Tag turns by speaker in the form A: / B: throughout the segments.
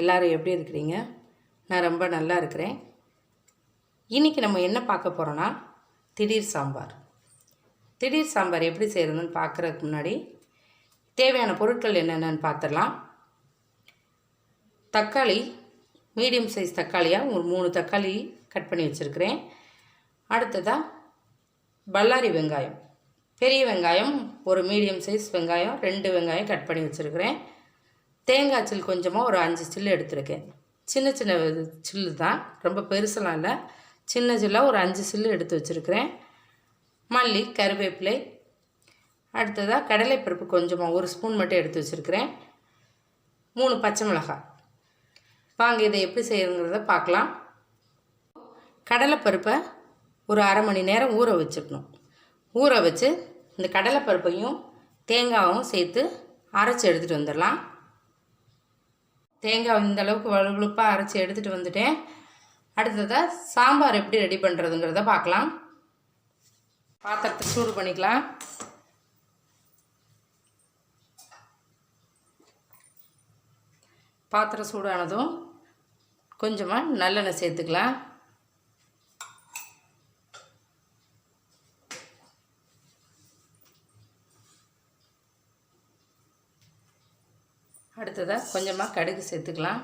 A: எல்லாரும் எப்படி இருக்கிறீங்க? நான் ரொம்ப நல்லா இருக்கிறேன். இன்றைக்கி நம்ம என்ன பார்க்க போகிறோன்னா திடீர் சாம்பார். திடீர் சாம்பார் எப்படி செய்கிறதுன்னு பார்க்குறதுக்கு முன்னாடி தேவையான பொருட்கள் என்னென்னு பார்த்துடலாம். தக்காளி மீடியம் சைஸ் தக்காளியாக ஒரு மூணு தக்காளி கட் பண்ணி வச்சுருக்கிறேன். அடுத்ததாக பல்லாரி வெங்காயம். பெரிய வெங்காயம் ஒரு மீடியம் சைஸ் வெங்காயம் ரெண்டு வெங்காயம் கட் பண்ணி வச்சுருக்கிறேன். தேங்காய் சில் கொஞ்சமாக ஒரு அஞ்சு சில்லு எடுத்திருக்கேன். சின்ன சின்ன சில்லு தான். ரொம்ப பெருசெல்லாம் இல்லை. சின்ன சில்லாக ஒரு அஞ்சு சில்லு எடுத்து வச்சுருக்கிறேன். மல்லி கருவேப்பிலை. அடுத்ததாக கடலைப்பருப்பு கொஞ்சமாக ஒரு ஸ்பூன் மட்டும் எடுத்து வச்சுருக்கிறேன். மூணு பச்சை மிளகாய். வாங்க இதை எப்படி செய்யணுங்கிறத பார்க்கலாம். கடலைப்பருப்பை ஒரு அரை மணி நேரம் ஊற வச்சுக்கணும் ஊற வச்சு இந்த கடலைப்பருப்பையும் தேங்காயும் சேர்த்து அரைச்சி எடுத்துகிட்டு வந்துடலாம். தேங்காய் இந்த அளவுக்கு வலுவழுப்பாக அரைச்சி எடுத்துகிட்டு வந்துட்டேன். அடுத்ததாக சாம்பார் எப்படி ரெடி பண்ணுறதுங்கிறத பார்க்கலாம். பாத்திரத்தை சூடு பண்ணிக்கலாம். பாத்திரம் சூடானதும் கொஞ்சமாக நல்லெண்ணெய் சேர்த்துக்கலாம். அடுத்ததாக கொஞ்சமாக கடுகு சேர்த்துக்கலாம்.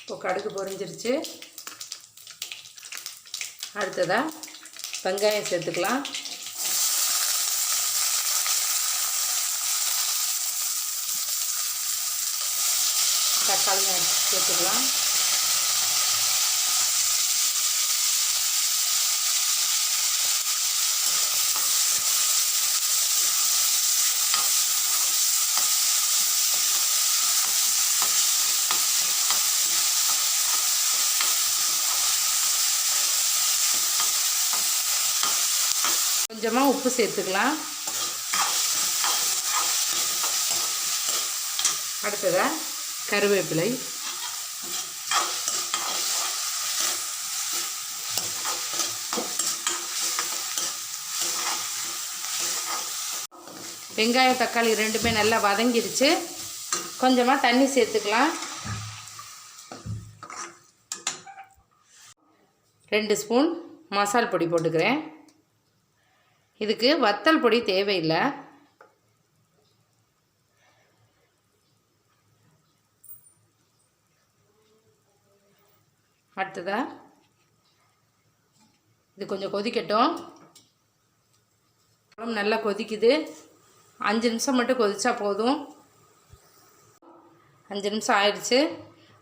A: இப்போ கடுகு பொரிஞ்சிருச்சு. அடுத்ததாக வெங்காயம் சேர்த்துக்கலாம். தக்காளி சேர்த்துக்கலாம். கொஞ்சமாக உப்பு சேர்த்துக்கலாம். அடுத்ததாக கருவேப்பிலை. வெங்காயம் தக்காளி ரெண்டுமே நல்லா வதங்கிருச்சு. கொஞ்சமாக தண்ணி சேர்த்துக்கலாம். ரெண்டு ஸ்பூன் மசால் பொடி போட்டுக்கிறேன். இதுக்கு வத்தல் பொடி தேவையில்லை. அடுத்ததாக இது கொஞ்சம் கொதிக்கட்டும். குழம்பு நல்லா கொதிக்குது. அஞ்சு நிமிஷம் மட்டும் கொதித்தா போதும். அஞ்சு நிமிஷம் ஆயிடுச்சு.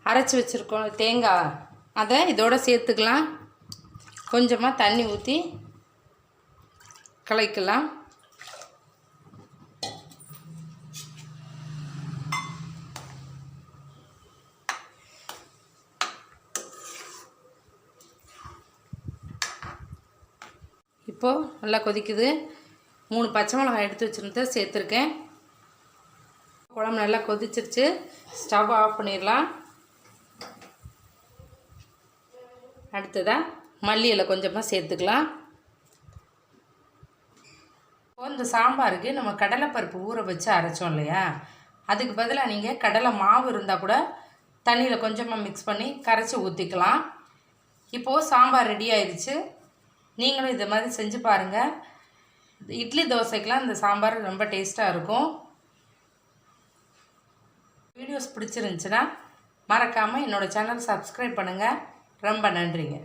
A: அரைச்சி வச்சுருக்கோம் தேங்காய். அதை இதோட சேர்த்துக்கலாம். கொஞ்சமாக தண்ணி ஊற்றி கலைக்கலாம். இப்போது நல்லா கொதிக்குது. மூணு பச்சை மிளகாய் எடுத்து வச்சுருந்து சேர்த்துருக்கேன். குழம்பு நல்லா கொதிச்சிருச்சு. ஸ்டவ் ஆஃப் பண்ணிடலாம். அடுத்ததாக மல்லியில் கொஞ்சமாக சேர்த்துக்கலாம். இந்த சாம்பாருக்கு நம்ம கடலைப்பருப்பு ஊற வச்சு அரைச்சோம் இல்லையா? அதுக்கு பதிலாக நீங்கள் கடலை மாவு இருந்தால் கூட தண்ணியில் கொஞ்சமாக மிக்ஸ் பண்ணி கரைச்சி ஊற்றிக்கலாம் இப்போது சாம்பார் ரெடி ஆயிடுச்சு. நீங்களும் இதை மாதிரி செஞ்சு பாருங்கள் இட்லி தோசைக்கெலாம் இந்த சாம்பார் ரொம்ப டேஸ்ட்டாக இருக்கும். வீடியோஸ் பிடிச்சிருந்துச்சுன்னா மறக்காமல் என்னோடய சேனல் சப்ஸ்கிரைப் பண்ணுங்கள் ரொம்ப நன்றிங்க.